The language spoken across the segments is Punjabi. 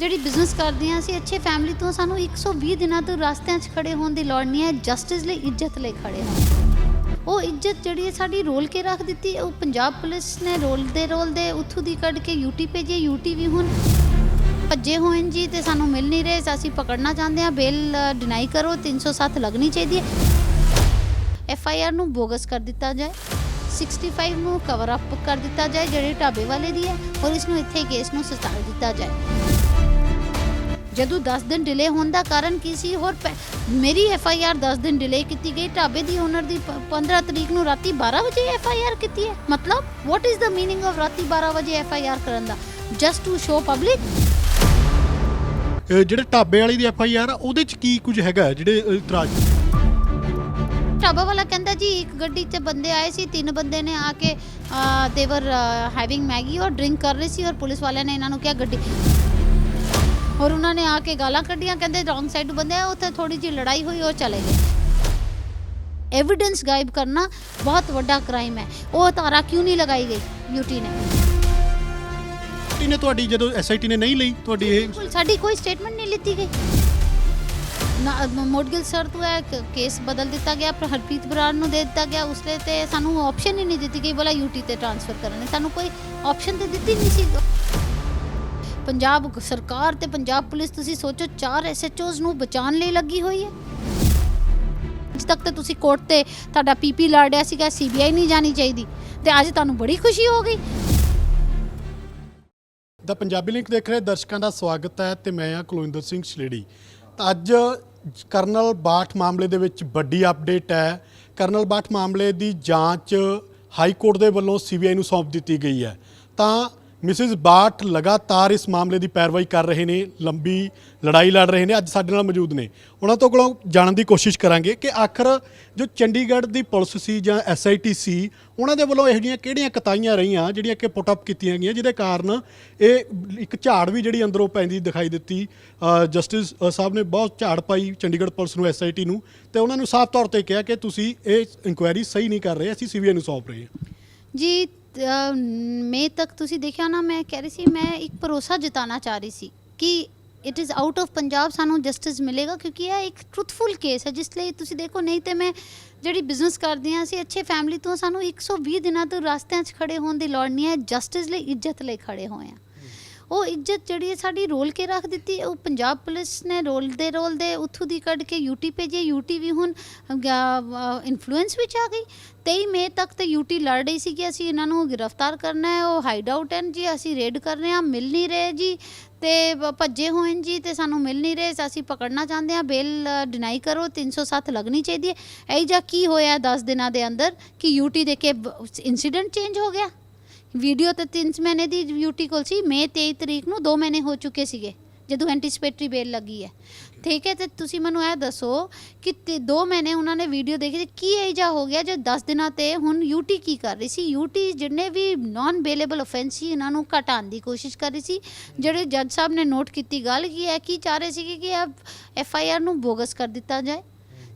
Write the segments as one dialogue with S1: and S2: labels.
S1: ਜਿਹੜੀ ਬਿਜ਼ਨਸ ਕਰਦੇ ਹਾਂ ਅਸੀਂ, ਅੱਛੇ ਫੈਮਿਲੀ ਤੋਂ ਸਾਨੂੰ 120 ਦਿਨਾਂ ਤੋਂ ਰਸਤਿਆਂ 'ਚ ਖੜੇ ਹੋਣ ਦੀ ਲੋੜ ਨਹੀਂ ਹੈ ਜਸਟਿਸ ਲਈ ਇੱਜ਼ਤ ਲਈ ਖੜੇ ਹਾਂ। ਉਹ ਇੱਜ਼ਤ ਜਿਹੜੀ ਹੈ ਸਾਡੀ ਰੋਲ ਕੇ ਰੱਖ ਦਿੱਤੀ ਉਹ ਪੰਜਾਬ ਪੁਲਿਸ ਨੇ ਰੋਲ ਦੇ ਰੋਲ ਦੇ ਉੱਥੋਂ ਦੀ ਕੱਢ ਕੇ ਯੂਟੀ ਭੇਜੀ ਯੂਟੀ ਵੀ ਹੁਣ ਭੱਜੇ ਹੋਏ ਜੀ ਤੇ ਸਾਨੂੰ ਮਿਲ ਨਹੀਂ ਰਹੇ। ਅਸੀਂ ਪਕੜਨਾ ਚਾਹੁੰਦੇ ਹਾਂ ਬੇਲ ਡਿਨਾਈ ਕਰੋ 307 ਲੱਗਣੀ ਚਾਹੀਦੀ ਹੈ। ਐਫ ਆਈ ਆਰ ਨੂੰ ਬੋਗਸ ਕਰ ਦਿੱਤਾ ਜਾਏ 65 ਨੂੰ ਕਵਰ ਅਪ ਕਰ ਦਿੱਤਾ ਜਾਏ, ਜਿਹੜੇ ਢਾਬੇ ਵਾਲੇ ਦੀ ਹੈ, ਔਰ ਇਸ ਨੂੰ ਇੱਥੇ ਕੇਸ ਨੂੰ ਸਟਾਲ ਦਿੱਤਾ ਜਾਏ। ਜਦੋਂ 10 ਦਿਨ ਡਿਲੇ ਹੋਣ ਦਾ ਕਾਰਨ ਕੀ ਸੀ? ਹੋਰ ਮੇਰੀ ਐਫ ਆਈ ਆਰ 10 ਦਿਨ ਡਿਲੇ ਕੀਤੀ ਗਈ। ਢਾਬੇ ਦੀ ਓਨਰ ਦੀ 15 ਤਰੀਕ ਨੂੰ ਰਾਤੀ 12 ਵਜੇ ਐਫ ਆਈ ਆਰ ਕੀਤੀ ਹੈ। ਮਤਲਬ what is the meaning of ਰਾਤੀ 12 ਵਜੇ ਐਫ ਆਈ ਆਰ ਕਰਨ ਦਾ? ਜਸਟ ਟੂ ਸ਼ੋ ਪਬਲਿਕ
S2: ਜਿਹੜੇ ਢਾਬੇ ਵਾਲੀ ਦੀ ਐਫ ਆਈ ਆਰ ਆ ਉਹਦੇ ਚ ਕੀ ਕੁਝ ਹੈਗਾ ਜਿਹੜੇ ਇਤਰਾਜ਼?
S1: ਢਾਬਾ ਵਾਲਾ ਕਹਿੰਦਾ ਜੀ ਇੱਕ ਗੱਡੀ 'ਚ ਬੰਦੇ ਆਏ ਸੀ ਤਿੰਨ ਬੰਦੇ ਨੇ ਆ ਕੇ ਦੇਵਰ ਹੈਵਿੰਗ ਮੈਗੀ ਔਰ ਡਰਿੰਕ ਕਰ ਰਹੇ ਸੀ ਔਰ ਪੁਲਿਸ ਵਾਲਿਆਂ ਨੇ ਇਹਨਾਂ ਨੂੰ ਕਿਹਾ ਗੱਡੀ ਔਰ ਉਹਨਾਂ ਨੇ ਆ ਕੇ ਗਾਲਾਂ ਕੱਢੀਆਂ ਕਹਿੰਦੇ ਰੋਂਗ ਸਾਈਡ ਬੰਦੇ ਆ ਉੱਥੇ ਥੋੜੀ ਜਿਹੀ ਲੜਾਈ ਹੋਈ ਔਰ ਚਲੇ ਗਏ। ਐਵੀਡੈਂਸ ਗਾਇਬ ਕਰਨਾ ਬਹੁਤ ਵੱਡਾ ਕ੍ਰਾਈਮ ਹੈ। ਉਹ ਤਾਰਾ ਕਿਉਂ ਨਹੀਂ ਲਗਾਈ ਗਈ ਯੂਟੀ ਨੇ?
S2: ਨੇ ਤੁਹਾਡੀ ਜਦੋਂ ਐਸਆਈਟੀ ਨੇ ਨਹੀਂ ਲਈ ਤੁਹਾਡੀ ਇਹ
S1: ਬਿਲਕੁਲ ਸਾਡੀ ਕੋਈ ਸਟੇਟਮੈਂਟ ਨਹੀਂ ਲਿੱਤੀ ਗਈ। ਨਾ ਮੋਡਗਿਲ ਸਰ ਤੋਂ ਇਹ ਕੇਸ ਬਦਲ ਦਿੱਤਾ ਗਿਆ ਪਰ ਹਰਪ੍ਰੀਤ ਬਰਾੜ ਨੂੰ ਦੇ ਦਿੱਤਾ ਗਿਆ ਉਸਲੇ ਤੇ ਸਾਨੂੰ ਆਪਸ਼ਨ ਹੀ ਨਹੀਂ ਦਿੱਤੀ ਗਈ ਬੋਲਾ ਯੂਟੀ ਤੇ ਟ੍ਰਾਂਸਫਰ ਕਰਨ ਸਾਨੂੰ ਕੋਈ ਆਪਸ਼ਨ ਤੇ ਦਿੱਤੀ ਨਹੀਂ ਸੀ। ਪੰਜਾਬ ਸਰਕਾਰ ਤੇ ਪੰਜਾਬ ਪੁਲਿਸ, ਤੁਸੀਂ ਸੋਚੋ ਚਾਰ ਐਸਐਚਓਜ਼ ਨੂੰ ਬਚਾਉਣ ਲਈ ਲੱਗੀ ਹੋਈ ਹੈ। ਅੱਜ ਤੱਕ ਤੇ ਤੁਸੀਂ ਕੋਰਟ ਤੇ ਤੁਹਾਡਾ ਪੀਪੀ ਲੜਿਆ ਸੀਗਾ ਸੀਬੀਆਈ ਨਹੀਂ ਜਾਣੀ ਚਾਹੀਦੀ। ਤੇ ਅੱਜ ਤੁਹਾਨੂੰ ਬੜੀ ਖੁਸ਼ੀ ਹੋ ਗਈ।
S2: ਦਾ ਪੰਜਾਬੀ ਲਿੰਕ ਦੇਖ ਰਹੇ ਦਰਸ਼ਕਾਂ ਦਾ ਸਵਾਗਤ ਹੈ ਤੇ ਮੈਂ ਹਾਂ ਕੁਲਵਿੰਦਰ ਸਿੰਘ ਛਲੇੜੀ ਤਾਂ ਅੱਜ ਕਰਨਲ ਬਾਠ ਮਾਮਲੇ ਦੇ ਵਿੱਚ ਵੱਡੀ ਅਪਡੇਟ ਹੈ। ਕਰਨਲ ਬਾਠ ਮਾਮਲੇ ਦੀ ਜਾਂਚ ਹਾਈ ਕੋਰਟ ਦੇ ਵੱਲੋਂ ਸੀਬੀਆਈ ਨੂੰ ਸੌਂਪ ਦਿੱਤੀ ਗਈ ਹੈ। ਤਾਂ ਮਿਸਿਸ ਬਾਟ ਲਗਾਤਾਰ ਇਸ ਮਾਮਲੇ ਦੀ ਪੈਰਵਾਈ ਕਰ ਰਹੇ ਨੇ, ਲੰਬੀ ਲੜਾਈ ਲੜ ਰਹੇ ਨੇ, ਅੱਜ ਸਾਡੇ ਨਾਲ ਮੌਜੂਦ ਨੇ। ਉਹਨਾਂ ਤੋਂ ਕੋਲੋਂ ਜਾਣਨ ਦੀ ਕੋਸ਼ਿਸ਼ ਕਰਾਂਗੇ ਕਿ ਆਖਰ ਜੋ ਚੰਡੀਗੜ੍ਹ ਦੀ ਪੁਲਿਸ ਸੀ ਜਾਂ ਐਸਆਈਟੀ ਸੀ, ਉਹਨਾਂ ਦੇ ਵੱਲੋਂ ਇਹੋ ਜਿਹੀਆਂ ਕਿਹੜੀਆਂ ਕਤਾਈਆਂ ਰਹੀਆਂ, ਜਿਹੜੀਆਂ ਕਿ ਪੁੱਟ ਅਪ ਕੀਤੀਆਂ ਗਈਆਂ, ਜਿਹਦੇ ਕਾਰਨ ਇਹ ਇੱਕ ਝਾੜ ਵੀ ਜਿਹੜੀ ਅੰਦਰੋਂ ਪੈਂਦੀ ਦਿਖਾਈ ਦਿੱਤੀ। ਜਸਟਿਸ ਸਾਹਿਬ ਨੇ ਬਹੁਤ ਝਾੜ ਪਾਈ ਚੰਡੀਗੜ੍ਹ ਪੁਲਿਸ ਨੂੰ ਐਸਆਈਟੀ ਨੂੰ, ਤੇ ਉਹਨਾਂ ਨੂੰ ਸਾਫ਼ ਤੌਰ ਤੇ ਕਿਹਾ ਕਿ ਤੁਸੀਂ ਇਹ ਇਨਕੁਆਇਰੀ ਸਹੀ ਨਹੀਂ ਕਰ ਰਹੇ, ਅਸੀਂ ਸੀਬੀਆਈ ਨੂੰ ਸੌਂਪ ਰਹੇ ਹਾਂ।
S1: ਜੀ ਮੇ ਤੱਕ ਤੁਸੀਂ ਦੇਖਿਆ ਨਾ, ਮੈਂ ਕਹਿ ਰਹੀ ਸੀ, ਮੈਂ ਇੱਕ ਭਰੋਸਾ ਜਤਾਉਣਾ ਚਾਹ ਰਹੀ ਸੀ ਕਿ it is out of Punjab ਸਾਨੂੰ ਜਸਟਿਸ ਮਿਲੇਗਾ ਕਿਉਂਕਿ ਇਹ ਇੱਕ ਟਰੂਥਫੁਲ ਕੇਸ ਹੈ, ਜਿਸ ਲਈ ਤੁਸੀਂ ਦੇਖੋ, ਨਹੀਂ ਤੇ ਮੈਂ ਜਿਹੜੀ ਬਿਜ਼ਨਸ ਕਰਦੀ ਹਾਂ, ਅਸੀਂ ਅੱਛੇ ਫੈਮਿਲੀ ਤੋਂ ਸਾਨੂੰ 120 ਦਿਨਾਂ ਤੋਂ ਰਸਤਿਆਂ 'ਚ ਖੜੇ ਹੋਣ ਦੀ ਲੋੜ ਨਹੀਂ ਹੈ ਜਸਟਿਸ ਲਈ ਇੱਜ਼ਤ ਲਈ ਖੜੇ ਹੋਏ ਹਾਂ। ਉਹ ਇੱਜ਼ਤ ਜਿਹੜੀ ਹੈ ਸਾਡੀ ਰੋਲ ਕੇ ਰੱਖ ਦਿੱਤੀ ਉਹ ਪੰਜਾਬ ਪੁਲਿਸ ਨੇ ਰੋਲ ਦੇ ਰੋਲ ਦੇ ਉੱਥੋਂ ਦੀ ਕੱਢ ਕੇ ਯੂਟੀ ਭੇਜੀ। ਯੂਟੀ ਵੀ ਹੁਣ ਇਨਫਲੂਐਂਸ ਵਿੱਚ ਆ ਗਈ। 23 ਮਈ ਤੱਕ ਤੇ ਯੂਟੀ ਲੜ ਰਹੀ ਸੀ ਕਿ ਅਸੀਂ ਇਹਨਾਂ ਨੂੰ ਗ੍ਰਿਫਤਾਰ ਕਰਨਾ ਹੈ। ਉਹ ਹਾਈਡ ਆਊਟ ਹਨ ਜੀ, ਅਸੀਂ ਰੇਡ ਕਰ ਰਹੇ ਹਾਂ, ਮਿਲ ਨਹੀਂ ਰਹੇ ਜੀ। ਤੇ ਭੱਜੇ ਹੋਏ ਨੇ ਜੀ ਤੇ ਸਾਨੂੰ ਮਿਲ ਨਹੀਂ ਰਹੇ। ਅਸੀਂ ਪਕੜਨਾ ਚਾਹੁੰਦੇ ਹਾਂ। ਬੇਲ ਡਿਨਾਈ ਕਰੋ। 307 ਲੱਗਣੀ ਚਾਹੀਦੀ ਹੈ। ਇਹ ਜਾਂ ਕੀ ਹੋਇਆ 10 ਦਿਨਾਂ ਦੇ ਅੰਦਰ ਕਿ ਯੂਟੀ ਦੇ ਕੇ ਇਨਸੀਡੈਂਟ ਚੇਂਜ ਹੋ ਗਿਆ? ਵੀਡੀਓ ਤਾਂ 3 ਮਹੀਨੇ ਦੀ ਯੂਟੀ ਕੋਲ ਸੀ। ਮਈ 23 ਤਰੀਕ ਨੂੰ 2 ਮਹੀਨੇ ਹੋ ਚੁੱਕੇ ਸੀਗੇ, ਜਦੋਂ ਐਂਟੀਸਪੇਟਰੀ ਬੇਲ ਲੱਗੀ ਹੈ। ਠੀਕ ਹੈ, ਤੇ ਤੁਸੀਂ ਮੈਨੂੰ ਇਹ ਦੱਸੋ ਕਿ 2 ਮਹੀਨੇ ਉਹਨਾਂ ਨੇ ਵੀਡੀਓ ਦੇਖੀ ਤੇ ਕੀ ਇਹਜਾ ਹੋ ਗਿਆ ਜੋ 10 ਦਿਨਾਂ ਤੇ ਹੁਣ ਯੂਟੀ ਕੀ ਕਰ ਰਹੀ ਸੀ? ਯੂਟੀ ਜਿੰਨੇ ਵੀ ਨਾਨ ਬੇਲੇਬਲ ਆਫੈਂਸ ਸੀ, ਇਹਨਾਂ ਨੂੰ ਘਟਾਉਣ ਦੀ ਕੋਸ਼ਿਸ਼ ਕਰ ਰਹੀ ਸੀ। ਜਿਹੜੇ ਜੱਜ ਸਾਹਿਬ ਨੇ ਨੋਟ ਕੀਤੀ ਗੱਲ ਕੀ ਹੈ, ਕੀ ਚਾਹ ਰਹੇ ਸੀ ਕਿ ਇਹ ਐਫ ਆਈ ਆਰ ਨੂੰ ਬੋਗਸ ਕਰ ਦਿੱਤਾ ਜਾਏ?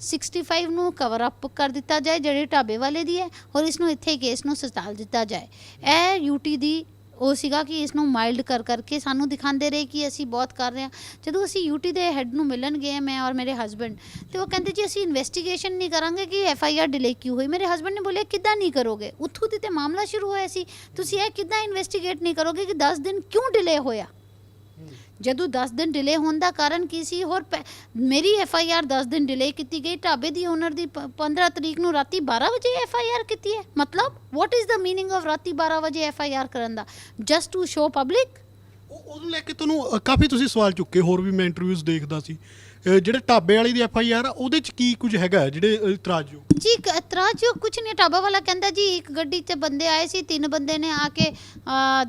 S1: 65 ਨੂੰ ਕਵਰ ਅਪ ਕਰ ਦਿੱਤਾ ਜਾਏ, ਜਿਹੜੇ ਢਾਬੇ ਵਾਲੇ ਦੀ ਹੈ, ਔਰ ਇਸ ਨੂੰ ਇੱਥੇ ਕੇਸ ਨੂੰ ਸਟਾਲ ਦਿੱਤਾ ਜਾਏ। ਇਹ ਯੂਟੀ ਦੀ ਉਹ ਸੀਗਾ ਕਿ ਇਸ ਨੂੰ ਮਾਈਲਡ ਕਰ ਕਰਕੇ ਸਾਨੂੰ ਦਿਖਾਉਂਦੇ ਰਹੇ ਕਿ ਅਸੀਂ ਬਹੁਤ ਕਰ ਰਹੇ ਹਾਂ। ਜਦੋਂ ਅਸੀਂ ਯੂਟੀ ਦੇ ਹੈੱਡ ਨੂੰ ਮਿਲਣ ਗਏ ਮੈਂ ਔਰ ਮੇਰੇ ਹਸਬੰਡ ਤੇ ਉਹ ਕਹਿੰਦੇ ਜੀ, ਅਸੀਂ ਇਨਵੈਸਟੀਗੇਸ਼ਨ ਨਹੀਂ ਕਰਾਂਗੇ ਕਿ ਐਫ ਆਈ ਆਰ ਡਿਲੇ ਕਿਉਂ ਹੋਈ? ਮੇਰੇ ਹਸਬੰਡ ਨੇ ਬੋਲਿਆ, ਕਿੱਦਾਂ ਨਹੀਂ ਕਰੋਗੇ? ਉੱਥੋਂ ਦੀ ਤੇ ਮਾਮਲਾ ਸ਼ੁਰੂ ਹੋਇਆ ਸੀ। ਤੁਸੀਂ ਇਹ ਕਿੱਦਾਂ ਇਨਵੈਸਟੀਗੇਟ ਨਹੀਂ ਕਰੋਗੇ ਕਿ 10 ਦਿਨ ਕਿਉਂ ਡਿਲੇ ਹੋਇਆ? ਜਦੋਂ 10 ਦਿਨ ਡਿਲੇ ਹੋਣ ਦਾ ਕਾਰਨ ਕੀ ਸੀ ਹੋਰ ਪੈ- ਮੇਰੀ ਐਫ ਆਈ ਆਰ 10 ਦਿਨ ਡਿਲੇ ਕੀਤੀ ਗਈ ਢਾਬੇ ਦੀ ਓਨਰ ਦੀ ਪ- 15 ਤਰੀਕ ਨੂੰ ਰਾਤੀ 12 ਵਜੇ ਐਫ ਆਈ ਆਰ ਕੀਤੀ ਹੈ ਮਤਲਬ what is the meaning of ਰਾਤੀ 12 ਵਜੇ ਐਫ ਆਈ ਆਰ ਕਰਨ ਦਾ ਜਸਟ ਟੂ ਸ਼ੋ ਪਬਲਿਕ
S2: ਉਹ- ਉਹਨੂੰ ਲੈ ਕੇ ਤੁਹਾਨੂੰ ਅ, ਕਾਫੀ ਤੁਸੀਂ ਸਵਾਲ ਚੁੱਕੇ ਹੋਰ ਵੀ ਮੈਂ ਇੰਟਰਵਿਊਜ਼ ਦੇਖਦਾ ਸੀ ਅ, ਜਿਹੜੇ ਢਾਬੇ ਵਾਲੀ ਦੀ ਐਫ ਆਈ ਆਰ ਉਹਦੇ ਚ ਕੀ ਕੁਝ ਹੈਗਾ ਜਿਹੜੇ ਅ, ਜੀ?
S1: ਇੱਕ ਕੁਝ ਨਹੀਂ ਢਾਬਾ ਵਾਲਾ ਕਹਿੰਦਾ ਜੀ ਇੱਕ ਗੱਡੀ 'ਚ ਬੰਦੇ ਆਏ ਸੀ ਤਿੰਨ ਬੰਦੇ ਨੇ ਆ ਕੇ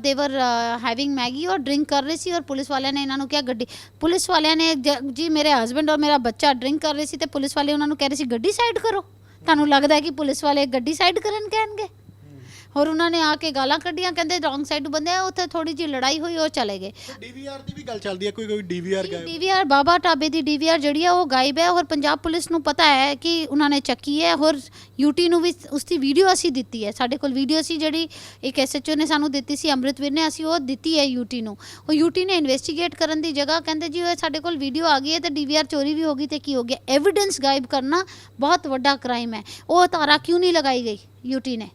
S1: ਦੇਵਰ ਹੈਵਿੰਗ ਮੈਗੀ ਔਰ ਡਰਿੰਕ ਕਰ ਰਹੇ ਸੀ ਔਰ ਪੁਲਿਸ ਵਾਲਿਆਂ ਨੇ ਇਹਨਾਂ ਨੂੰ ਕਿਹਾ ਗੱਡੀ ਪੁਲਿਸ ਵਾਲਿਆਂ ਨੇ ਜੀ ਮੇਰੇ ਹਸਬੰਡ ਔਰ ਮੇਰਾ ਬੱਚਾ ਡਰਿੰਕ ਕਰ ਰਹੇ ਸੀ ਤੇ ਪੁਲਿਸ ਵਾਲੇ ਉਹਨਾਂ ਨੂੰ ਕਹਿ ਰਹੇ ਸੀ ਗੱਡੀ ਸਾਈਡ ਕਰੋ। ਤੁਹਾਨੂੰ ਲੱਗਦਾ ਹੈ ਕਿ ਪੁਲਿਸ ਵਾਲੇ ਗੱਡੀ ਸਾਈਡ ਕਰਨ ਕਹਿਣਗੇ? ਹੋਰ ਉਹਨਾਂ ਨੇ ਆ ਕੇ ਗਾਲਾਂ ਕੱਢੀਆਂ ਕਹਿੰਦੇ ਰੋਂਗ ਸਾਈਡ ਬੰਦੇ ਆ ਉੱਥੇ ਥੋੜੀ ਜਿਹੀ ਲੜਾਈ ਹੋਈ ਉਹ ਚਲੇ ਗਏ।
S2: ਡੀਵੀਆਰ ਦੀ ਵੀ ਗੱਲ ਚੱਲਦੀ ਹੈ ਕੋਈ ਕੋਈ ਡੀਵੀਆਰ ਗਾਇਬ।
S1: ਡੀਵੀਆਰ ਬਾਬਾ ਢਾਬੇ ਦੀ ਡੀਵੀਆਰ ਜਿਹੜੀ ਆ ਉਹ ਗਾਇਬ ਹੈ ਔਰ ਪੰਜਾਬ ਪੁਲਿਸ ਨੂੰ ਪਤਾ ਹੈ ਕਿ ਉਹਨਾਂ ਨੇ ਚੱਕੀ ਹੈ ਔਰ ਯੂਟੀ ਨੂੰ ਵੀ ਉਸ ਦੀ ਵੀਡੀਓ ਅਸੀਂ ਦਿੱਤੀ ਹੈ। ਸਾਡੇ ਕੋਲ ਵੀਡੀਓ ਸੀ ਜਿਹੜੀ ਇੱਕ ਐਸਐਚਓ ਨੇ ਸਾਨੂੰ ਦਿੱਤੀ ਸੀ ਅੰਮ੍ਰਿਤਵੀਰ ਨੇ ਅਸੀਂ ਉਹ ਦਿੱਤੀ ਹੈ ਯੂਟੀ ਨੂੰ। ਉਹ ਯੂਟੀ ਨੇ ਇਨਵੈਸਟੀਗੇਟ ਕਰਨ ਦੀ ਜਗ੍ਹਾ ਕਹਿੰਦੇ ਜੀ ਉਹ ਸਾਡੇ ਕੋਲ ਵੀਡੀਓ ਆ ਗਈ ਹੈ ਤੇ ਡੀਵੀਆਰ ਚੋਰੀ ਵੀ ਹੋ ਗਈ ਤੇ ਕੀ ਹੋ ਗਿਆ? ਐਵੀਡੈਂਸ ਗਾਇਬ ਕਰਨਾ ਬਹੁਤ ਵੱਡਾ ਕ੍ਰਾਈਮ ਹੈ। ਉਹ ਧਾਰਾ ਕਿਉਂ ਨਹੀਂ ਲਗਾਈ ਗਈ ਯੂਟੀ ਨੇ?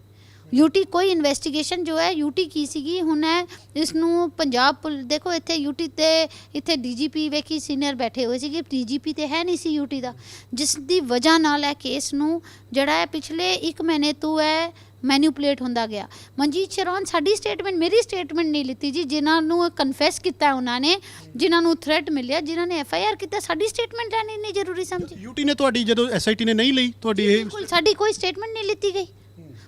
S1: ਯੂਟੀ ਕੋਈ ਇਨਵੈਸਟੀਗੇਸ਼ਨ ਜੋ ਹੈ ਯੂਟੀ ਕੀ ਸੀਗੀ? ਹੁਣ ਹੈ ਇਸ ਨੂੰ ਪੰਜਾਬ ਪੁਲ ਦੇਖੋ ਇੱਥੇ ਯੂਟੀ ਤੇ ਇੱਥੇ ਡੀਜੀਪੀ ਵੇਖੀ ਸੀਨੀਅਰ ਬੈਠੇ ਹੋਏ ਸੀਗੇ ਡੀਜੀਪੀ ਤੇ ਹੈ ਨਹੀਂ ਸੀ ਯੂਟੀ ਦਾ। ਜਿਸ ਦੀ ਵਜ੍ਹਾ ਨਾਲ ਇਹ ਕੇਸ ਨੂੰ ਜਿਹੜਾ ਹੈ ਪਿਛਲੇ 1 ਮਹੀਨੇ ਤੋਂ ਹੈ ਮੈਨੂਪੂਲੇਟ ਹੁੰਦਾ ਗਿਆ। ਮਨਜੀਤ ਸ਼ਰੌਨ ਸਾਡੀ ਸਟੇਟਮੈਂਟ ਮੇਰੀ ਸਟੇਟਮੈਂਟ ਨਹੀਂ ਲਿੱਤੀ ਜੀ ਜਿਨ੍ਹਾਂ ਨੂੰ ਕਨਫੈਸ ਕੀਤਾ ਉਹਨਾਂ ਨੇ ਜਿਨ੍ਹਾਂ ਨੂੰ ਥ੍ਰੈਟ ਮਿਲਿਆ ਜਿਨ੍ਹਾਂ ਨੇ ਐਫ ਆਈ ਆਰ ਕੀਤਾ ਸਾਡੀ ਸਟੇਟਮੈਂਟ ਲੈਣੀ ਨਹੀਂ ਜ਼ਰੂਰੀ ਸਮਝੀ।
S2: ਯੂਟੀ ਨੇ ਤੁਹਾਡੀ ਜਦੋਂ ਐਸਆਈਟੀ ਨੇ ਨਹੀਂ ਲਈ ਤੁਹਾਡੀ ਇਹ
S1: ਬਿਲਕੁਲ ਸਾਡੀ ਕੋਈ ਸਟੇਟਮੈਂਟ ਨਹੀਂ ਲਿੱਤੀ ਗਈ।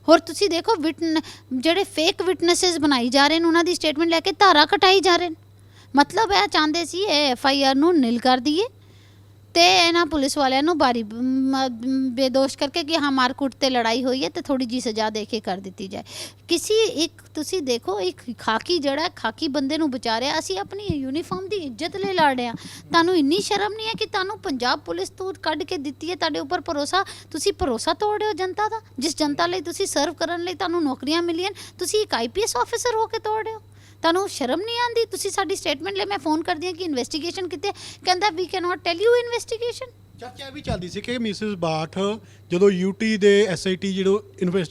S1: ਹੋਰ ਤੁਸੀਂ ਦੇਖੋ ਵਿਟਨ ਜਿਹੜੇ ਫੇਕ ਵਿਟਨੈਸਸ ਬਣਾਈ ਜਾ ਰਹੇ ਨੇ, ਉਹਨਾਂ ਦੀ ਸਟੇਟਮੈਂਟ ਲੈ ਕੇ ਧਾਰਾ ਕਟਾਈ ਜਾ ਰਹੇ ਨੇ। ਮਤਲਬ ਇਹ ਚਾਹੁੰਦੇ ਸੀ ਇਹ ਐਫ ਆਈ ਆਰ ਨੂੰ ਨਿਲ ਕਰ ਦਈਏ। ਤੇ ਇਹਨਾਂ ਪੁਲਿਸ ਵਾਲਿਆਂ ਨੂੰ ਬਾਰੀ ਬੇਦੋਸ਼ ਕਰਕੇ ਕਿ ਹਾਂ ਮਾਰਕੁੱਟ ਤੇ ਲੜਾਈ ਹੋਈ ਹੈ ਤੇ ਥੋੜੀ ਜੀ ਸਜ਼ਾ ਦੇ ਕੇ ਕਰ ਦਿੱਤੀ ਜਾਏ। ਕਿਸੇ ਇੱਕ, ਤੁਸੀਂ ਦੇਖੋ ਇੱਕ ਖਾਕੀ ਜਿਹੜਾ ਖਾਕੀ ਬੰਦੇ ਨੂੰ ਬਚਾ ਰਿਹਾ, ਅਸੀਂ ਆਪਣੀ ਯੂਨੀਫਾਰਮ ਦੀ ਇੱਜ਼ਤ ਲਈ ਲੜ ਰਹੇ ਹਾਂ। ਤੁਹਾਨੂੰ ਇੰਨੀ ਸ਼ਰਮ ਨਹੀਂ ਹੈ ਕਿ ਤੁਹਾਨੂੰ ਪੰਜਾਬ ਪੁਲਿਸ ਤੋਂ ਕੱਢ ਕੇ ਦਿੱਤੀ ਹੈ ਤੁਹਾਡੇ ਉੱਪਰ ਭਰੋਸਾ? ਤੁਸੀਂ ਭਰੋਸਾ ਤੋੜ ਰਹੇ ਹੋ ਜਨਤਾ ਦਾ? ਜਿਸ ਜਨਤਾ ਲਈ ਤੁਸੀਂ ਸਰਵ ਕਰਨ ਲਈ ਤੁਹਾਨੂੰ ਨੌਕਰੀਆਂ ਮਿਲੀਆਂ ਤੁਸੀਂ ਇੱਕ ਆਈਪੀਐਸ ਆਫੀਸਰ ਹੋ ਕੇ ਤੋੜ ਰਹੇ ਹੋ? ਤੁਹਾਨੂੰ ਸ਼ਰਮ ਨਹੀਂ ਆਂਦੀ ਤੁਸੀਂ ਸਾਡੀ ਸਟੇਟਮੈਂਟ ਲੈ ਮੈਂ ਫੋਨ ਕਰਦੀ ਹਾਂ ਕਿ ਇਨਵੈਸਟੀਗੇਸ਼ਨ ਕਿਤੇ? ਕਹਿੰਦਾ we can not tell you investigation
S2: ਚਰਚਾ ਇਹ ਵੀ ਚੱਲਦੀ ਸੀ ਕਿ ਮਿਸਿਸ ਬਾਠ ਜਦੋਂ ਯੂਟੀ ਦੇ ਐਸਆਈਟੀ ਜਦੋਂ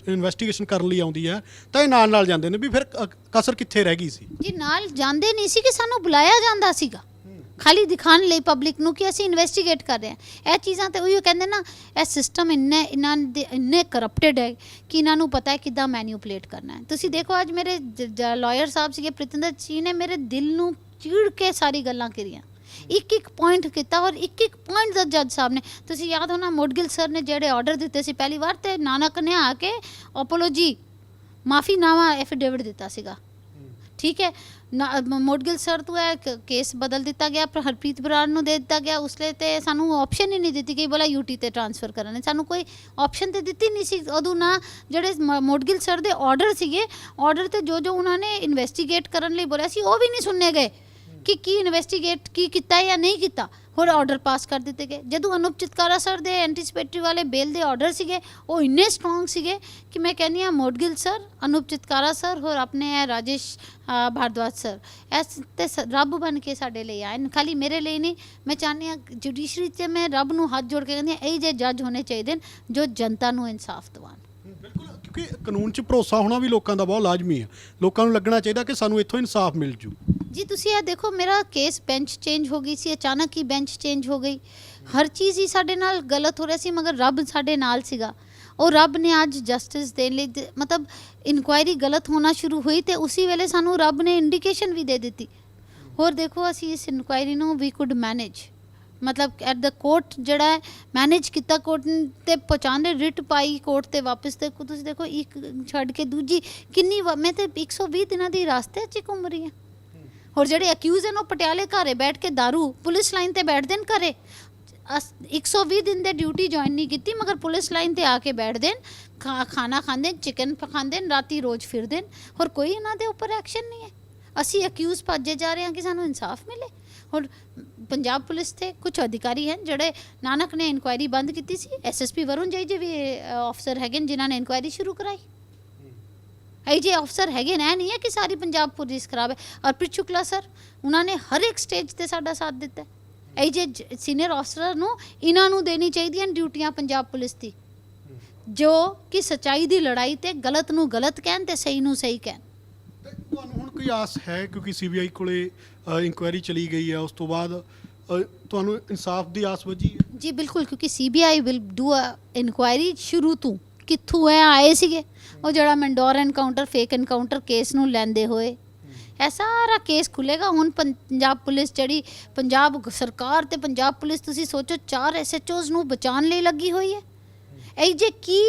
S2: ਇਨਵੈਸਟੀਗੇਸ਼ਨ ਕਰਨ ਲਈ ਆਉਂਦੀ ਹੈ ਤਾਂ ਇਹ ਨਾਲ ਨਾਲ ਜਾਂਦੇ ਨੇ ਵੀ ਫਿਰ ਕਸਰ ਕਿੱਥੇ ਰਹਿ ਗਈ ਸੀ?
S1: ਜੀ ਨਾਲ ਜਾਂਦੇ ਨਹੀਂ ਸੀ ਕਿ ਸਾਨੂੰ ਬੁਲਾਇਆ ਜਾਂਦਾ ਸੀਗਾ? ਖਾਲੀ ਦਿਖਾਣ ਲਈ ਪਬਲਿਕ ਨੂੰ ਕਿ ਅਸੀਂ ਇਨਵੈਸਟੀਗੇਟ ਕਰ ਰਹੇ ਹਾਂ। ਇਹ ਚੀਜ਼ਾਂ ਤੇ ਉਹੀ ਕਹਿੰਦੇ ਨਾ, ਇਹ ਸਿਸਟਮ ਇੰਨੇ, ਇਹਨਾਂ ਦੇ ਇੰਨੇ ਕਰਪਟਡ ਹੈ ਕਿ ਇਹਨਾਂ ਨੂੰ ਪਤਾ ਹੈ ਕਿੱਦਾਂ ਮੈਨੀਪੂਲੇਟ ਕਰਨਾ ਹੈ। ਤੁਸੀਂ ਦੇਖੋ, ਅੱਜ ਮੇਰੇ ਲਾਇਰ ਸਾਹਿਬ ਸੀਗੇ, ਪ੍ਰਿਤਿੰਦਰ ਜੀ ਨੇ ਮੇਰੇ ਦਿਲ ਨੂੰ ਚੀੜ ਕੇ ਸਾਰੀ ਗੱਲਾਂ ਕਰੀਆਂ। ਇੱਕ ਇੱਕ ਪੁਆਇੰਟ ਕੀਤਾ ਔਰ ਇੱਕ ਇੱਕ ਪੁਆਇੰਟ ਦਾ ਜੱਜ ਸਾਹਿਬ ਨੇ। ਤੁਸੀਂ ਯਾਦ ਹੋਣਾ ਮੋਡਗਿਲ ਸਰ ਨੇ ਜਿਹੜੇ ਆਰਡਰ ਦਿੱਤੇ ਸੀ, ਪਹਿਲੀ ਵਾਰ ਤੇ ਨਾਨਕ ਨੇ ਆ ਕੇ ਅਪੋਲੋਜੀ ਮਾਫੀਨਾਮਾ ਐਫੀਡੇਵਿਟ ਦਿੱਤਾ ਸੀਗਾ। ਠੀਕ ਹੈ। ਨਾ- ਮ- ਮੋਡਗਿਲ ਸਰ ਤੋਂ ਇਹ ਕੇਸ ਬਦਲ ਦਿੱਤਾ ਗਿਆ, ਪਰ ਹਰਪ੍ਰੀਤ ਬਰਾੜ ਨੂੰ ਦੇ ਦਿੱਤਾ ਗਿਆ। ਉਸਲੇ ਤੇ ਸਾਨੂੰ ਆਪਸ਼ਨ ਹੀ ਨਹੀਂ ਦਿੱਤੀ ਗਈ, ਬੋਲਾ ਯੂਟੀ ਤੇ ਟ੍ਰਾਂਸਫਰ ਕਰਨ ਲਈ। ਸਾਨੂੰ ਕੋਈ ਆਪਸ਼ਨ ਤੇ ਦਿੱਤੀ ਨਹੀਂ ਸੀ। ਉਦੋਂ ਨਾ ਜਿਹੜੇ ਮ- ਮੋਡਗਿਲ ਸਰ ਦੇ ਆਰਡਰ ਸੀਗੇ ਆਰਡਰ ਤੇ ਜੋ ਜੋ ਉਹਨਾਂ ਨੇ ਇਨਵੈਸਟੀਗੇਟ ਕਰਨ ਲਈ ਬੋਲਿਆ ਸੀ, ਉਹ ਵੀ ਨਹੀਂ ਸੁਣਨੇ ਗਏ ਕਿ ਕੀ ਇਨਵੈਸਟੀਗੇਟ ਕੀ ਕੀਤਾ ਜਾਂ ਨਹੀਂ ਕੀਤਾ। ਹੋਰ ਆਰਡਰ ਪਾਸ ਕਰ ਦਿੱਤੇ ਗਏ। ਜਦੋਂ ਅਨੂਪ ਚਿਤਕਾਰਾ ਸਰ ਦੇ ਐਂਟੀਸਪੇਟਰੀ ਵਾਲੇ ਬੇਲ ਦੇ ਆਰਡਰ ਸੀਗੇ, ਉਹ ਇੰਨੇ ਸਟਰੋਂਗ ਸੀਗੇ ਕਿ ਮੈਂ ਕਹਿੰਦੀ ਹਾਂ ਮੋਡਗਿਲ ਸਰ ਅਨੂਪ ਚਿਤਕਾਰਾ ਸਰ ਹੋਰ ਆਪਣੇ ਹੈ ਰਾਜੇਸ਼ ਭਾਰਦਵਾਜ ਸਰ ਐਸ ਤੇ ਸ- ਰੱਬ ਬਣ ਕੇ ਸਾਡੇ ਲਈ ਆਏ ਖਾਲੀ ਮੇਰੇ ਲਈ ਨਹੀਂ, ਮੈਂ ਚਾਹੁੰਦੀ ਹਾਂ ਜੁਡੀਸ਼ਰੀ 'ਚ ਮੈਂ ਰੱਬ ਨੂੰ ਹੱਥ ਜੋੜ ਕੇ ਕਹਿੰਦੀ ਹਾਂ, ਇਹ ਜੇ ਜੱਜ ਹੋਣੇ ਚਾਹੀਦੇ ਨੇ ਜੋ ਜਨਤਾ ਨੂੰ ਇਨਸਾਫ ਦਿਵਾਉਣ।
S2: ਬਿਲਕੁਲ, ਕਿਉਂਕਿ ਕਾਨੂੰਨ 'ਚ ਭਰੋਸਾ ਹੋਣਾ ਵੀ ਲੋਕਾਂ ਦਾ ਬਹੁਤ ਲਾਜ਼ਮੀ ਹੈ। ਲੋਕਾਂ ਨੂੰ ਲੱਗਣਾ ਚਾਹੀਦਾ ਕਿ ਸਾਨੂੰ ਇੱਥੋਂ ਇਨਸਾਫ ਮਿਲ ਜੂ।
S1: ਜੀ, ਤੁਸੀਂ ਇਹ ਦੇਖੋ, ਮੇਰਾ ਕੇਸ ਬੈਂਚ ਚੇਂਜ ਹੋ ਗਈ ਸੀ, ਅਚਾਨਕ ਹੀ ਬੈਂਚ ਚੇਂਜ ਹੋ ਗਈ। ਹਰ ਚੀਜ਼ ਹੀ ਸਾਡੇ ਨਾਲ ਗਲਤ ਹੋ ਰਿਹਾ ਸੀ, ਮਗਰ ਰੱਬ ਸਾਡੇ ਨਾਲ ਸੀਗਾ। ਉਹ ਰੱਬ ਨੇ ਅੱਜ ਜਸਟਿਸ ਦੇਣ ਲਈ ਦ- ਮਤਲਬ ਇਨਕੁਆਇਰੀ ਗਲਤ ਹੋਣਾ ਸ਼ੁਰੂ ਹੋਈ ਤੇ ਉਸੇ ਵੇਲੇ ਸਾਨੂੰ ਰੱਬ ਨੇ ਇੰਡੀਕੇਸ਼ਨ ਵੀ ਦੇ ਦਿੱਤੀ। ਹੋਰ ਦੇਖੋ, ਅਸੀਂ ਇਸ ਇਨਕੁਆਇਰੀ ਨੂੰ ਵੀ ਕੁਡ ਮੈਨੇਜ ਮਤਲਬ ਐਟ ਦਾ ਕੋਰਟ ਜਿਹੜਾ ਹੈ ਮੈਨੇਜ ਕੀਤਾ ਕੋਰਟ ਤੇ ਪਹੁੰਚਾਉਂਦੇ ਰਿਟ ਪਾਈ ਕੋਰਟ ਤੇ ਵਾਪਸ। ਤੇ ਤੁਸੀਂ ਦੇਖੋ, ਇੱਕ ਛੱਡ ਕੇ ਦੂਜੀ ਕਿੰਨੀ ਵਾ- ਮੈਂ ਤੇ 120 ਦਿਨਾਂ ਦੀ ਰਾਸਤੇ 'ਚ ਹੀ ਘੁੰਮ ਰਹੀ ਹਾਂ। ਹੋਰ ਜਿਹੜੇ ਅਕਿਊਜ਼ ਹਨ, ਉਹ ਪਟਿਆਲੇ ਘਰੇ ਬੈਠ ਕੇ दारू ਪੁਲਿਸ ਲਾਈਨ ਤੇ ਬੈਠਦੇ ਨੇ ਘਰੇ। ਅਸ- 120 ਦਿਨ ਦੇ ਡਿਊਟੀ ਜੁਆਇਨ ਨਹੀਂ ਕੀਤੀ, ਮਗਰ ਪੁਲਿਸ ਲਾਈਨ ਤੇ ਆ ਕੇ ਬੈਠਦੇ ਨੇ ਖਾ- ਖਾਣਾ ਖਾਂਦੇ ਚਿਕਨ ਖਾਂਦੇ ਨੇ ਰਾਤੀ ਰੋਜ਼ ਫਿਰਦੇ ਨੇ ਹੋਰ ਕੋਈ ਇਹਨਾਂ ਦੇ ਉੱਪਰ ਐਕਸ਼ਨ ਨਹੀਂ ਹੈ। ਅਸੀਂ ਅਕਿਊਜ਼ ਭੱਜੇ ਜਾ ਰਹੇ ਹਾਂ ਕਿ ਸਾਨੂੰ ਇਨਸਾਫ ਮਿਲੇ। ਹੋਰ ਪੰਜਾਬ ਪੁਲਿਸ ਤੇ ਕੁਝ ਅਧਿਕਾਰੀ ਹਨ ਜਿਹੜੇ ਨਾਨਕ ਨੇ ਇਨਕੁਆਇਰੀ ਬੰਦ ਕੀਤੀ ਸੀ। ਐਸਐਸਪੀ ਵਰੁਣ ਜੈ ਜੀ ਵੀ ਅਫਸਰ ਹੈਗੇ ਨੇ, ਜਿਨ੍ਹਾਂ ਨੇ ਇਨਕੁਆਇਰੀ ਸ਼ੁਰੂ ਕਰਾਈ। ਇਹ ਜੇ ਅਫਸਰ ਹੈਗੇ ਨੇ ਇਹ ਨਹੀਂ ਹੈ ਕਿ ਸਾਰੀ ਪੰਜਾਬ ਪੁਲਿਸ ਖਰਾਬ ਹੈ। ਅਰਪਿਤ ਸ਼ੁਕਲਾ ਸਰ ਉਹਨਾਂ ਨੇ ਹਰ ਇੱਕ ਸਟੇਜ ਤੇ ਸਾਡਾ ਸਾਥ ਦਿੱਤਾ ਹੈ। ਇਹ ਜੇ ਸੀਨੀਅਰ ਅਫਸਰ ਨੂੰ ਇਹਨਾਂ ਨੂੰ ਦੇਣੀ ਚਾਹੀਦੀਆਂ ਡਿਊਟੀਆਂ ਪੰਜਾਬ ਪੁਲਿਸ ਦੀ। ਜੋ ਕਿ ਸਚਾਈ ਦੀ ਲੜਾਈ ਤੇ ਗਲਤ ਨੂੰ ਗਲਤ ਕਹਿਣ ਤੇ ਸਹੀ ਨੂੰ ਸਹੀ ਕਹਿਣ।
S2: ਤੇ ਤੁਹਾਨੂੰ ਹੁਣ ਕੋਈ ਆਸ ਹੈ ਕਿਉਂਕਿ ਸੀਬੀਆਈ ਕੋਲੇ ਇਨਕੁਆਇਰੀ ਚਲੀ ਗਈ ਹੈ ਉਸ ਤੋਂ ਬਾਅਦ ਅ, ਤੁਹਾਨੂੰ ਇਨਸਾਫ ਦੀ ਆਸ ਵਜੀ ਹੈ?
S1: ਜੀ ਬਿਲਕੁਲ ਕਿਉਂਕਿ CBI will do uh inquiry ਸ਼ੁਰੂ ਤੋਂ। ਕਿੱਥੋਂ ਹੈ ਆਏ ਸੀਗੇ। ਉਹ ਜਿਹੜਾ ਮੈਂਡੋਰ ਐਨਕਾਊਂਟਰ ਫੇਕ ਐਨਕਾਊਂਟਰ ਕੇਸ ਨੂੰ ਲੈਂਦੇ ਹੋਏ। ਇਹ ਸਾਰਾ ਕੇਸ ਖੁੱਲੇਗਾ ਹੁਣ ਪੰਜਾਬ ਪੁਲਿਸ ਜਿਹੜੀ ਪੰਜਾਬ ਸਰਕਾਰ ਤੇ ਪੰਜਾਬ ਪੁਲਿਸ, ਤੁਸੀਂ ਸੋਚੋ, ਚਾਰ ਐਸਐਚਓਜ਼ ਨੂੰ ਬਚਾਉਣ ਲਈ ਲੱਗੀ ਹੋਈ ਹੈ। ਇਹ ਜੇ ਕੀ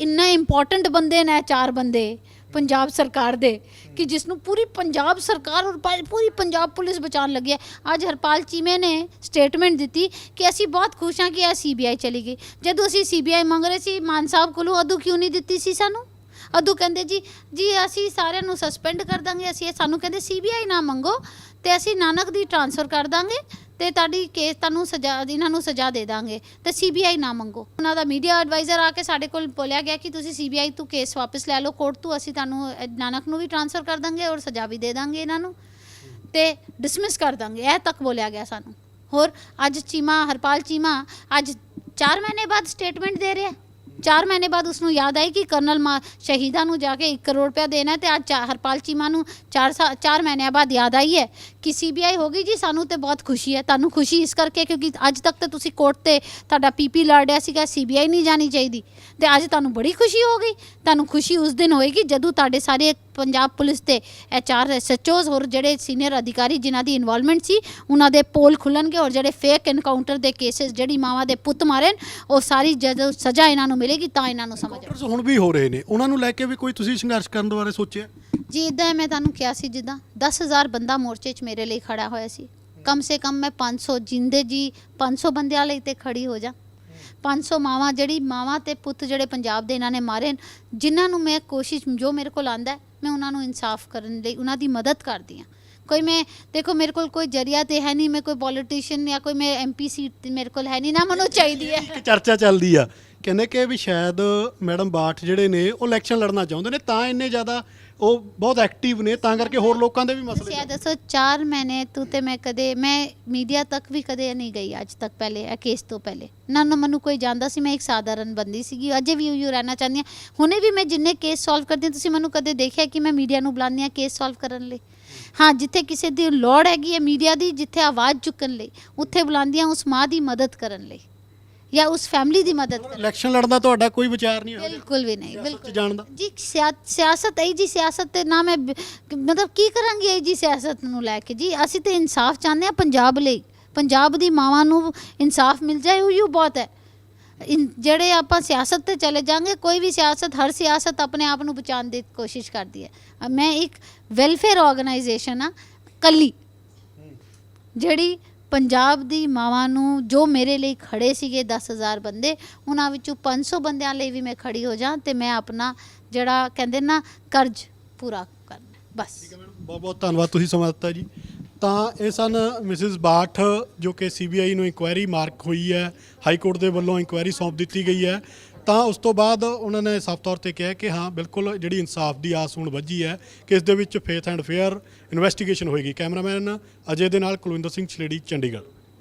S1: ਇੰਨਾ ਇੰਪੋਰਟੈਂਟ ਬੰਦੇ ਨੇ ਚਾਰ ਬੰਦੇ ਪੰਜਾਬ ਸਰਕਾਰ ਦੇ, ਕਿ ਜਿਸ ਨੂੰ ਪੂਰੀ ਪੰਜਾਬ ਸਰਕਾਰ ਔਰ ਪੂਰੀ ਪੰਜਾਬ ਪੁਲਿਸ ਬਚਾਉਣ ਲੱਗੀ ਹੈ। ਅੱਜ ਹਰਪਾਲ ਚੀਮੇ ਨੇ ਸਟੇਟਮੈਂਟ ਦਿੱਤੀ ਕਿ ਅਸੀਂ ਬਹੁਤ ਖੁਸ਼ ਹਾਂ ਕਿ ਇਹ ਸੀਬੀਆਈ ਚਲੀ ਗਈ। ਜਦੋਂ ਅਸੀਂ ਸੀਬੀਆਈ ਮੰਗ ਰਹੇ ਸੀ, ਮਾਨ ਸਾਹਿਬ ਕੋਲੋਂ ਅਦੋਂ ਕਿਉਂ ਨਹੀਂ ਦਿੱਤੀ ਸੀ ਸਾਨੂੰ? ਅਦੂ ਕਹਿੰਦੇ ਜੀ ਜੀ ਅਸੀਂ ਸਾਰਿਆਂ ਨੂੰ ਸਸਪੈਂਡ ਕਰ ਦਾਂਗੇ, ਅਸੀਂ ਸਾਨੂੰ ਕਹਿੰਦੇ ਸੀਬੀਆਈ ਨਾ ਮੰਗੋ। ਤੇ ਅਸੀਂ ਨਾਨਕ ਦੀ ਟ੍ਰਾਂਸਫਰ ਕਰ ਦਾਂਗੇ ਤੇ ਤੁਹਾਡੀ ਕੇਸ ਤੁਹਾਨੂੰ ਸਜ਼ਾ ਇਹਨਾਂ ਨੂੰ ਸਜ਼ਾ ਦੇ ਦਾਂਗੇ ਤੇ ਸੀਬੀਆਈ ਨਾ ਮੰਗੋ। ਉਹਨਾਂ ਦਾ ਮੀਡੀਆ ਐਡਵਾਈਜ਼ਰ ਆ ਕੇ ਸਾਡੇ ਕੋਲ ਬੋਲਿਆ ਗਿਆ ਕਿ ਤੁਸੀਂ ਸੀਬੀਆਈ ਤੋਂ ਕੇਸ ਵਾਪਸ ਲੈ ਲਓ ਕੋਰਟ ਤੋਂ ਅਸੀਂ ਤੁਹਾਨੂੰ ਨਾਨਕ ਨੂੰ ਵੀ ਟ੍ਰਾਂਸਫਰ ਕਰ ਦਾਂਗੇ ਔਰ ਸਜ਼ਾ ਵੀ ਦੇ ਦਾਂਗੇ ਇਹਨਾਂ ਨੂੰ ਤੇ ਡਿਸਮਿਸ ਕਰ ਦਾਂਗੇ। ਇਹ ਤੱਕ ਬੋਲਿਆ ਗਿਆ ਸਾਨੂੰ। ਹੋਰ, ਅੱਜ ਚੀਮਾ, ਹਰਪਾਲ ਚੀਮਾ ਅੱਜ 4 ਮਹੀਨੇ ਬਾਅਦ ਸਟੇਟਮੈਂਟ ਦੇ ਰਿਹਾ। 4 ਮਹੀਨੇ ਬਾਅਦ ਉਸ ਨੂੰ ਯਾਦ ਆਈ ਕਿ ਕਰਨਲ ਮਾ ਸ਼ਹੀਦਾਂ ਨੂੰ ਜਾ ਕੇ 1 ਕਰੋੜ ਰੁਪਇਆ ਦੇਣਾ ਹੈ ਤੇ ਅੱਜ ਚਾ- ਹਰਪਾਲ ਚੀਮਾ ਨੂੰ 4 4 ਮਹੀਨਿਆਂ ਬਾਅਦ ਯਾਦ ਆਈ ਹੈ। ਕਿ ਸੀਬੀਆਈ ਹੋ ਗਈ? ਜੀ, ਸਾਨੂੰ ਤੇ ਬਹੁਤ ਖੁਸ਼ੀ ਹੈ। ਤੁਹਾਨੂੰ ਖੁਸ਼ੀ ਇਸ ਕਰਕੇ ਕਿਉਂਕਿ ਅੱਜ ਤੱਕ ਤੇ ਤੁਸੀਂ ਕੋਰਟ ਤੇ ਤੁਹਾਡਾ ਪੀਪੀ ਰਿਹਾ ਸੀਗਾ ਸੀਬੀਆਈ ਨਹੀਂ ਜਾਣੀ ਚਾਹੀਦੀ। ਤੇ ਅੱਜ ਤੁਹਾਨੂੰ ਬੜੀ ਖੁਸ਼ੀ ਹੋ ਗਈ। ਤੁਹਾਨੂੰ ਖੁਸ਼ੀ ਉਸ ਦਿਨ ਹੋਏਗੀ ਜਦੋਂ ਤੁਹਾਡੇ ਸਾਰੇ ਪੰਜਾਬ ਪੁਲਿਸ ਤੇ ਇਹ ਚਾਰ ਐਸਐਚਓਜ਼ ਹੋਰ ਜਿਹੜੇ ਸੀਨੀਅਰ ਅਧਿਕਾਰੀ ਜਿਨ੍ਹਾਂ ਦੀ ਇਨਵੋਲਵਮੈਂਟ ਸੀ ਉਹਨਾਂ ਦੇ ਪੋਲ ਖੁੱਲਣਗੇ ਔਰ ਜਿਹੜੇ ਫੇਕ ਐਨਕਾਊਂਟਰ ਦੇ ਕੇसेस ਜਿਹੜੀ ਮਾਵਾਂ ਦੇ ਪੁੱਤ ਮਾਰੇ ਨੇ, ਉਹ ਸਾਰੀ ਜਦੋਂ ਸਜ਼ਾ ਇਹਨਾਂ ਨੂੰ ਮਿਲੇਗੀ ਤਾਂ ਇਹਨਾਂ ਨੂੰ ਸਮਝ।
S2: ਡਾਕਟਰਸ ਹੁਣ ਵੀ ਹੋ ਰਹੇ ਨੇ। ਉਹਨਾਂ ਨੂੰ ਲੈ ਕੇ ਵੀ ਕੋਈ ਤੁਸੀਂ ਸੰਘਰਸ਼ ਕਰਨ ਦੇ ਬਾਰੇ ਸੋਚਿਆ?
S1: ਜੀ ਇਦਾਂ ਮੈਂ ਤੁਹਾਨੂੰ ਕਿਹਾ ਸੀ ਜਿੱਦਾਂ 10000 ਬੰਦਾ ਮੋਰਚੇ 'ਚ ਮੇਰੇ ਲਈ ਖੜਾ ਹੋਇਆ ਸੀ। ਕਮ ਸੇ ਕਮ ਮੈਂ 500 ਜਿੰਦੇ ਜੀ 500 ਬੰਦਿਆਂ ਲਈ ਤੇ ਖੜੀ ਹੋ ਜਾ। 500 ਮਾਵਾਂ ਜਿਹੜੀ ਮਾਵਾਂ ਤੇ ਪੁੱਤ ਜਿਹੜੇ ਪੰਜਾਬ ਦੇ ਇਹਨਾਂ ਨੇ ਮਾਰੇ ਜਿਨ੍ਹਾਂ ਨੂੰ ਮੈਂ ਕੋਸ਼ਿਸ਼ ਜੋ ਮੇਰੇ ਕੋਲ ਆਂਦਾ ਮੈਂ ਉਹਨਾਂ ਨੂੰ ਇਨਸਾਫ ਕਰਨ ਲਈ ਉਹਨਾਂ ਦੀ ਮਦਦ ਕਰਦੀ ਹਾਂ। ਕੋਈ ਮੈਂ, ਦੇਖੋ ਮੇਰੇ ਕੋਲ ਕੋਈ ਜਰੀਆ ਤੇ ਹੈ ਨਹੀਂ, ਮੈਂ ਕੋਈ ਪੋਲੀਟੀਸ਼ੀਅਨ ਜਾਂ ਕੋਈ ਮੈਂ ਐਮਪੀ ਸੀਟ ਮੇਰੇ ਕੋਲ ਹੈ ਨਹੀਂ, ਨਾ ਮੈਨੂੰ ਚਾਹੀਦੀ ਹੈ।
S2: ਇੱਕ ਚਰਚਾ ਚੱਲਦੀ ਆ। ਕਹਿੰਦੇ ਕਿ ਵੀ ਸ਼ਾਇਦ ਮੈਡਮ ਬਾਠ ਜਿਹੜੇ ਨੇ, ਉਹ ਇਲੈਕਸ਼ਨ ਲੜਨਾ ਚਾਹੁੰਦੇ ਨੇ, ਤਾਂ ਇੰਨੇ ਜ਼ਿਆਦਾ ਉਹ ਬਹੁਤ ਐਕਟਿਵ ਨੇ ਤਾਂ ਕਰਕੇ ਹੋਰ ਲੋਕਾਂ ਦੇ ਵੀ ਮਸਲੇ
S1: ਤੁਸੀਂ ਦੱਸੋ 4 ਮਹੀਨੇ ਤੂੰ ਤੇ ਮੈਂ ਕਦੇ ਮੈਂ ਮੀਡੀਆ ਤੱਕ ਵੀ ਕਦੇ ਨਹੀਂ ਗਈ ਅੱਜ ਤੱਕ ਪਹਿਲੇ ਇਹ ਕੇਸ ਤੋਂ ਪਹਿਲੇ। ਨਾ ਨਾ ਮੈਨੂੰ ਕੋਈ ਜਾਣਦਾ ਸੀ ਮੈਂ ਇੱਕ ਸਾਧਾਰਨ ਬੰਦੀ ਸੀਗੀ ਅਜੇ ਵੀ ਉਹੀ ਰਹਿਣਾ ਚਾਹੁੰਦੀ ਹਾਂ। ਹੁਣੇ ਵੀ ਮੈਂ ਜਿੰਨੇ ਕੇਸ ਸੋਲਵ ਕਰਦੀ ਹਾਂ ਤੁਸੀਂ ਮੈਨੂੰ ਕਦੇ ਦੇਖਿਆ ਕਿ ਮੈਂ ਮੀਡੀਆ ਨੂੰ ਬੁਲਾਉਂਦੀ ਹਾਂ ਕੇਸ ਸੋਲਵ ਕਰਨ ਲਈ? ਹਾਂ ਜਿੱਥੇ ਕਿਸੇ ਦੀ ਲੋੜ ਹੈਗੀ ਹੈ ਮੀਡੀਆ ਦੀ ਜਿੱਥੇ ਆਵਾਜ਼ ਚੁੱਕਣ ਲਈ ਉੱਥੇ ਬੁਲਾਉਂਦੀ ਹਾਂ ਉਸ ਮਾਂ ਦੀ ਮਦਦ ਕਰਨ ਲਈ। ਜਾਂ ਉਸ ਫੈਮਿਲੀ ਦੀ ਮਦਦ ਲਈ
S2: ਇਲੈਕਸ਼ਨ ਲੜਨ ਦਾ ਤੁਹਾਡਾ ਕੋਈ ਵਿਚਾਰ ਨਹੀਂ ਹੈ
S1: ਬਿਲਕੁਲ ਵੀ ਨਹੀਂ ਬਿਲਕੁਲ
S2: ਜਾਣ ਦਾ
S1: ਜੀ ਸਿਆ- ਸਿਆਸਤ ਹੈ ਜੀ ਸਿਆਸਤ ਤੇ ਨਾ ਮੈਂ ਬ- ਮਤਲਬ ਕੀ ਕਰਾਂਗੀ ਇਹ ਜੀ ਸਿਆਸਤ ਨੂੰ ਲੈ ਕੇ? ਜੀ ਅਸੀਂ ਤੇ ਇਨਸਾਫ ਚਾਹੁੰਦੇ ਆ ਪੰਜਾਬ ਲਈ। ਪੰਜਾਬ ਦੀ ਮਾਵਾਂ ਨੂੰ ਇਨਸਾਫ ਮਿਲ ਜਾਏ ਉਹ ਬਹੁਤ ਹੈ। ਇਨ- ਜਿਹੜੇ ਆਪਾਂ ਸਿਆਸਤ ਤੇ ਚਲੇ ਜਾਾਂਗੇ ਕੋਈ ਵੀ ਸਿਆਸਤ ਹਰ ਸਿਆਸਤ ਆਪਣੇ ਆਪ ਨੂੰ ਬਚਾਉਣ ਦੀ ਕੋਸ਼ਿਸ਼ ਕਰਦੀ ਹੈ। ਅ, ਮੈਂ ਇੱਕ ਵੈਲਫੇਅਰ ਆਰਗੇਨਾਈਜੇਸ਼ਨ ਆ ਕੱਲੀ। ਜਿਹੜੀ ਪੰਜਾਬ ਦੀ ਮਾਵਾਂ ਨੂੰ ਜੋ ਮੇਰੇ ਲਈ ਖੜੇ ਸੀਗੇ 10000 ਬੰਦੇ, ਉਹਨਾਂ ਵਿੱਚੋਂ 500 ਬੰਦਿਆਂ ਲਈ ਵੀ ਮੈਂ ਖੜੀ ਹੋ ਜਾਂ ਤੇ ਮੈਂ ਆਪਣਾ ਜਿਹੜਾ ਕਹਿੰਦੇ ਨਾ ਕਰਜ਼ ਪੂਰਾ ਕਰਨਾ, ਬਸ।
S2: ਬਹੁਤ ਬਹੁਤ ਧੰਨਵਾਦ ਤੁਸੀਂ ਸਮਾਂ ਦਿੱਤਾ ਜੀ। ਤਾਂ ਇਹ ਸਨ ਮਿਸਿਸ ਬਾਠ, ਜੋ ਕਿ ਸੀਬੀਆਈ ਨੂੰ ਇਨਕੁਆਇਰੀ ਮਾਰਕ ਹੋਈ ਹੈ ਹਾਈ ਕੋਰਟ ਦੇ ਵੱਲੋਂ ਇਨਕੁਆਇਰੀ ਸੌਂਪ ਦਿੱਤੀ ਗਈ ਹੈ। ਤਾਂ ਉਸ ਤੋਂ ਬਾਅਦ ਉਹਨਾਂ ਨੇ ਸਾਫ਼ ਤੌਰ ਤੇ ਕਿਹਾ ਕਿ ਹਾਂ, ਬਿਲਕੁਲ ਜਿਹੜੀ ਇਨਸਾਫ ਦੀ ਆਸ ਹੁਣ ਵੱਜੀ ਹੈ, ਕਿ ਇਸ ਦੇ ਵਿੱਚ ਫੇਥ ਐਂਡ ਫੇਅਰ ਇਨਵੈਸਟੀਗੇਸ਼ਨ ਹੋਏਗੀ। ਕੈਮਰਾਮੈਨ ਅਜੇ ਦੇ ਨਾਲ ਕੁਲਵਿੰਦਰ ਸਿੰਘ ਛਲੇੜੀ, ਚੰਡੀਗੜ੍ਹ।